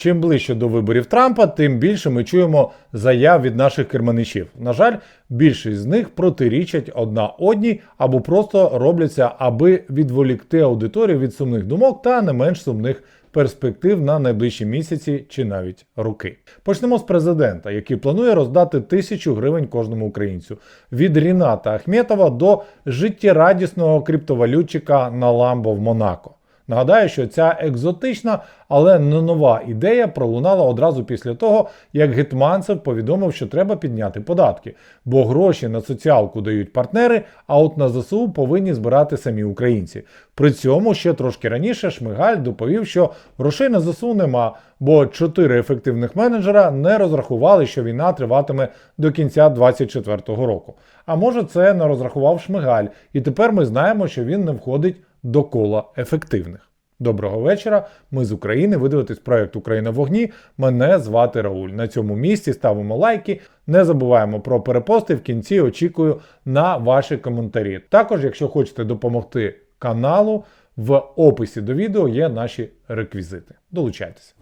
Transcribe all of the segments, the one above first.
Чим ближче до виборів Трампа, тим більше ми чуємо заяв від наших керманичів. На жаль, більшість з них протирічать одна одній або просто робляться, аби відволікти аудиторію від сумних думок та не менш сумних перспектив на найближчі місяці чи навіть роки. Почнемо з президента, який планує роздати тисячу гривень кожному українцю від Ріната Ахметова до життєрадісного криптовалютчика на Ламбо в Монако. Нагадаю, що ця екзотична, але не нова ідея пролунала одразу після того, як Гетманцев повідомив, що треба підняти податки, бо гроші на соціалку дають партнери, а от на ЗСУ повинні збирати самі українці. При цьому ще трошки раніше Шмигаль доповів, що грошей на ЗСУ нема, бо чотири ефективних менеджера не розрахували, що війна триватиме до кінця 2024 року. А може, це не розрахував Шмигаль, і тепер ми знаємо, що він не входить до кола ефективних. Доброго вечора. Ми з України. Ви дивитесь проект Україна в вогні. Мене звати Рауль. На цьому місці ставимо лайки. Не забуваємо про перепости. В кінці очікую на ваші коментарі. Також, якщо хочете допомогти каналу, в описі до відео є наші реквізити. Долучайтеся.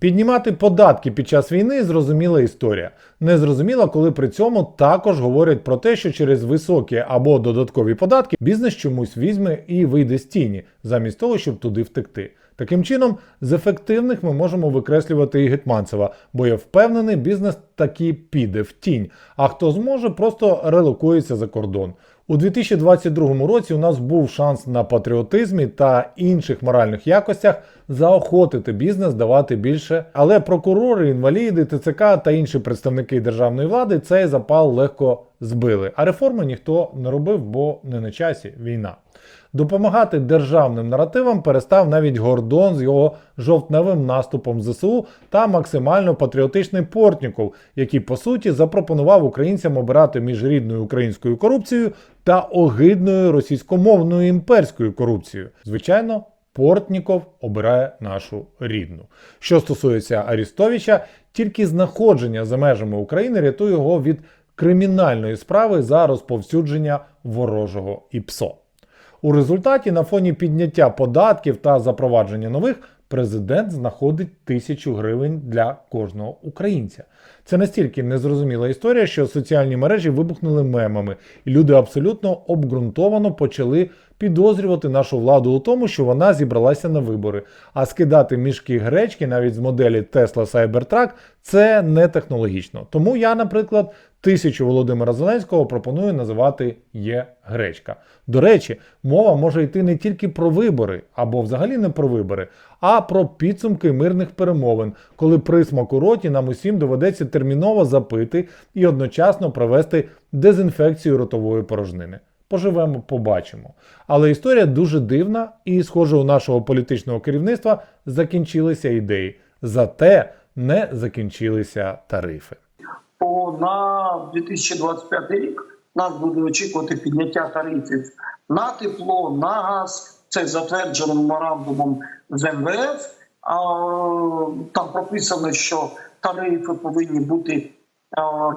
Піднімати податки під час війни зрозуміла історія. Незрозуміла, коли при цьому також говорять про те, що через високі або додаткові податки бізнес чомусь візьме і вийде з тіні, замість того, щоб туди втекти. Таким чином, з ефективних ми можемо викреслювати і Гетманцева, бо я впевнений, бізнес таки піде в тінь. А хто зможе, просто релокується за кордон. У 2022 році у нас був шанс на патріотизмі та інших моральних якостях заохотити бізнес давати більше. Але прокурори, інваліди, ТЦК та інші представники державної влади цей запал легко збили. А реформи ніхто не робив, бо не на часі війна. Допомагати державним наративам перестав навіть Гордон з його жовтневим наступом ЗСУ та максимально патріотичний Портніков, який по суті запропонував українцям обирати між рідною українською корупцією та огидною російськомовною імперською корупцією. Звичайно. Портніков обирає нашу рідну. Що стосується Арістовича, тільки знаходження за межами України рятує його від кримінальної справи за розповсюдження ворожого ІПСО. У результаті на фоні підняття податків та запровадження нових президент знаходить тисячу гривень для кожного українця. Це настільки незрозуміла історія, що соціальні мережі вибухнули мемами, і люди абсолютно обґрунтовано почали підозрювати нашу владу у тому, що вона зібралася на вибори. А скидати мішки гречки навіть з моделі Tesla Cybertruck – це не технологічно. Тому я, наприклад, тисячу Володимира Зеленського пропоную називати є гречка. До речі, мова може йти не тільки про вибори або взагалі не про вибори, а про підсумки мирних перемовин, коли присмак у роті нам усім доведеться терміново запити і одночасно провести дезінфекцію ротової порожнини. Поживемо, побачимо. Але історія дуже дивна, і, схоже, у нашого політичного керівництва закінчилися ідеї. Зате не закінчилися тарифи. То на 2025 рік нас буде очікувати підняття тарифів на тепло, на газ. Це затверджено меморандумом з МВФ. Там прописано, що тарифи повинні бути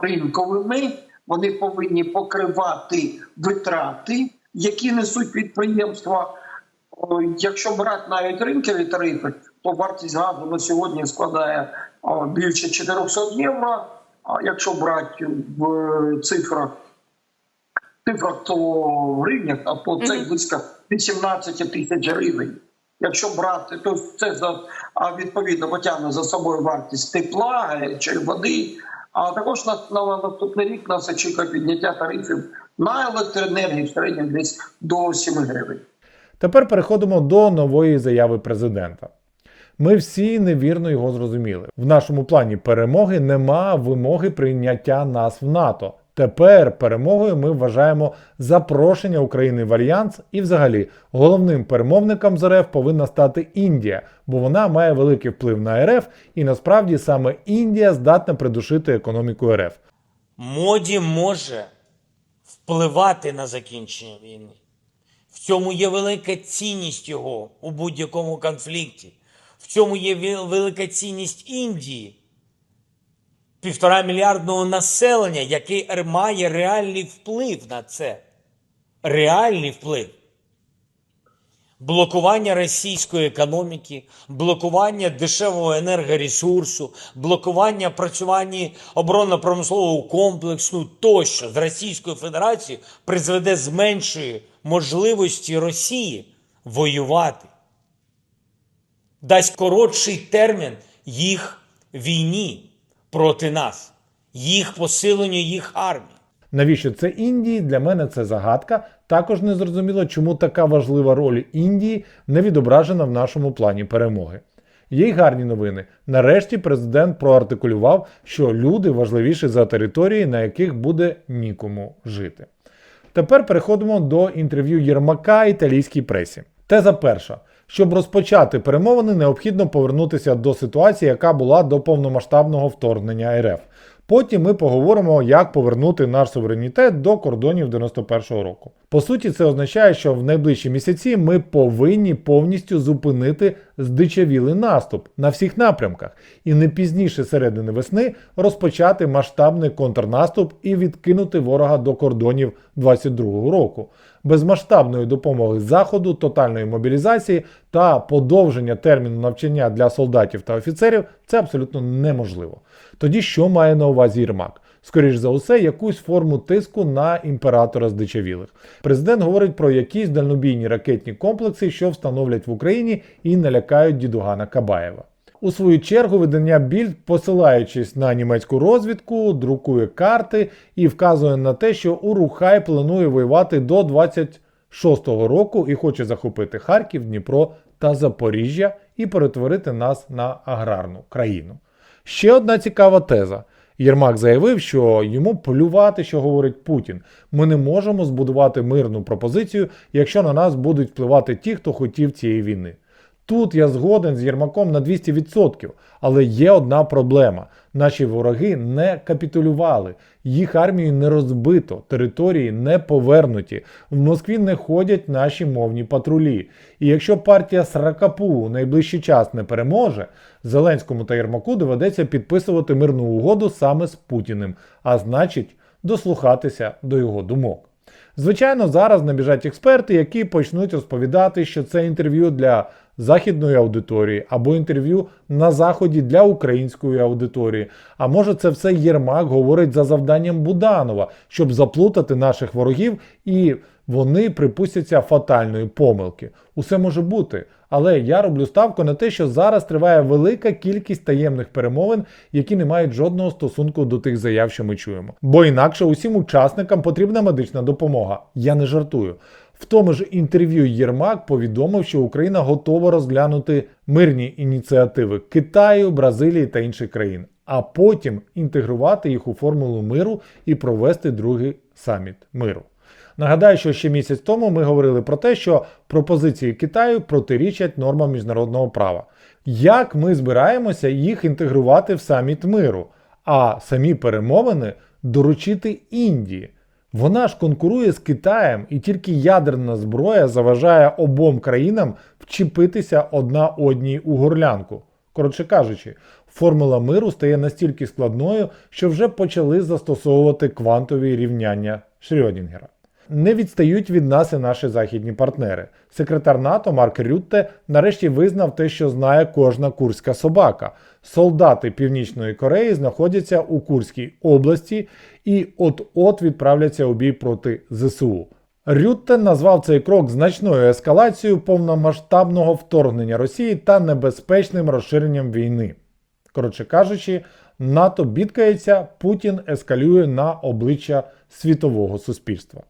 ринковими, вони повинні покривати витрати, які несуть підприємства. Якщо брати навіть ринкові тарифи, то вартість газу на сьогодні складає більше 400 євро. А якщо брати в цифрах, цифрах то в гривнях, а то це близько 18 тисяч гривень. Якщо брати, то це за а відповідно потягне за собою вартість тепла, гарячої води. А також на, на наступний рік нас очікує підняття тарифів на електроенергію в середньому десь до 7 гривень. Тепер переходимо до нової заяви президента. Ми всі невірно його зрозуміли. В нашому плані перемоги нема вимоги прийняття нас в НАТО. Тепер перемогою ми вважаємо запрошення України в альянс, і, взагалі, головним перемовником з РФ повинна стати Індія, бо вона має великий вплив на РФ, і насправді саме Індія здатна придушити економіку РФ. Моді може впливати на закінчення війни. В цьому є велика цінність його у будь-якому конфлікті. В цьому є велика цінність Індії, півтора мільярдного населення, яке має реальний вплив на це. Реальний вплив. блокування російської економіки, блокування дешевого енергоресурсу, блокування працювання оборонно-промислового комплексу тощо з Російською Федерацією призведе зменшує можливості Росії воювати, дасть коротший термін їх війні проти нас, їх посиленню їх армії. Навіщо це Індії? Для мене це загадка. Також не зрозуміло, чому така важлива роль Індії не відображена в нашому плані перемоги. Є й гарні новини. Нарешті президент проартикулював, що люди важливіші за території, на яких буде нікому жити. Тепер переходимо до інтерв'ю Єрмака італійській пресі. Теза перша. Щоб розпочати перемовини, необхідно повернутися до ситуації, яка була до повномасштабного вторгнення РФ. Потім ми поговоримо, як повернути наш суверенітет до кордонів 91-го року. По суті, це означає, що в найближчі місяці ми повинні повністю зупинити здичавілий наступ на всіх напрямках і не пізніше середини весни розпочати масштабний контрнаступ і відкинути ворога до кордонів 22-го року. Без масштабної допомоги Заходу, тотальної мобілізації та подовження терміну навчання для солдатів та офіцерів це абсолютно неможливо. Тоді що має на увазі Єрмак? Скоріш за усе, якусь форму тиску на імператора здичавілих. Президент говорить про якісь дальнобійні ракетні комплекси, що встановлять в Україні і налякають дідугана Кабаєва. У свою чергу видання Більд, посилаючись на німецьку розвідку, друкує карти і вказує на те, що Урухай планує воювати до 26-го року і хоче захопити Харків, Дніпро та Запоріжжя і перетворити нас на аграрну країну. Ще одна цікава теза. Єрмак заявив, що йому плювати, що говорить Путін. Ми не можемо збудувати мирну пропозицію, якщо на нас будуть впливати ті, хто хотів цієї війни. Тут я згоден з Єрмаком на 200%, але є одна проблема: наші вороги не капітулювали, їх армію не розбито, території не повернуті. В Москві не ходять наші мовні патрулі. І якщо партія Сракапу у найближчий час не переможе, Зеленському та Єрмаку доведеться підписувати мирну угоду саме з Путіним, а значить, дослухатися до його думок. Звичайно, зараз набіжать експерти, які почнуть розповідати, що це інтерв'ю для західної аудиторії або інтерв'ю на заході для української аудиторії. А може, це все Єрмак говорить за завданням Буданова, щоб заплутати наших ворогів, і вони припустяться фатальної помилки. Усе може бути. Але я роблю ставку на те, що зараз триває велика кількість таємних перемовин, які не мають жодного стосунку до тих заяв, що ми чуємо. Бо інакше усім учасникам потрібна медична допомога. Я не жартую. В тому ж інтерв'ю Єрмак повідомив, що Україна готова розглянути мирні ініціативи Китаю, Бразилії та інших країн, а потім інтегрувати їх у формулу миру і провести другий саміт миру. Нагадаю, що ще місяць тому ми говорили про те, що пропозиції Китаю протирічать нормам міжнародного права. Як ми збираємося їх інтегрувати в саміт миру, а самі перемовини доручити Індії? Вона ж конкурує з Китаєм, і тільки ядерна зброя заважає обом країнам вчепитися одна одній у горлянку. Коротше кажучи, формула миру стає настільки складною, що вже почали застосовувати квантові рівняння Шрёдінгера. Не відстають від нас і наші західні партнери. Секретар НАТО Марк Рютте нарешті визнав те, що знає кожна курська собака. Солдати Північної Кореї знаходяться у Курській області і от-от відправляться у бій проти ЗСУ. Рютте назвав цей крок значною ескалацією повномасштабного вторгнення Росії та небезпечним розширенням війни. Коротше кажучи, НАТО бідкається, Путін ескалює на обличчя світового суспільства.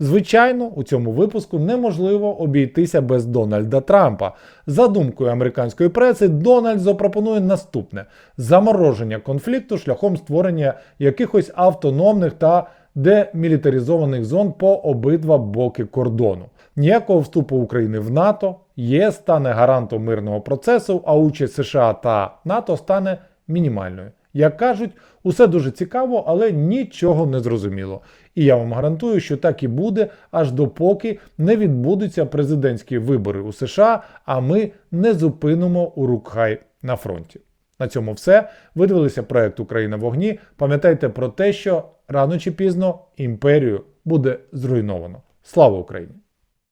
Звичайно, у цьому випуску неможливо обійтися без Дональда Трампа. За думкою американської преси, Дональд запропонує наступне: замороження конфлікту шляхом створення якихось автономних та демілітаризованих зон по обидва боки кордону. Ніякого вступу України в НАТО, ЄС стане гарантом мирного процесу, а участь США та НАТО стане мінімальною. Як кажуть, усе дуже цікаво, але нічого не зрозуміло. І я вам гарантую, що так і буде, аж допоки не відбудуться президентські вибори у США, а ми не зупинимо Урукхай на фронті. На цьому все. Ви дивилися проект Україна в вогні. Пам'ятайте про те, що рано чи пізно імперію буде зруйновано. Слава Україні!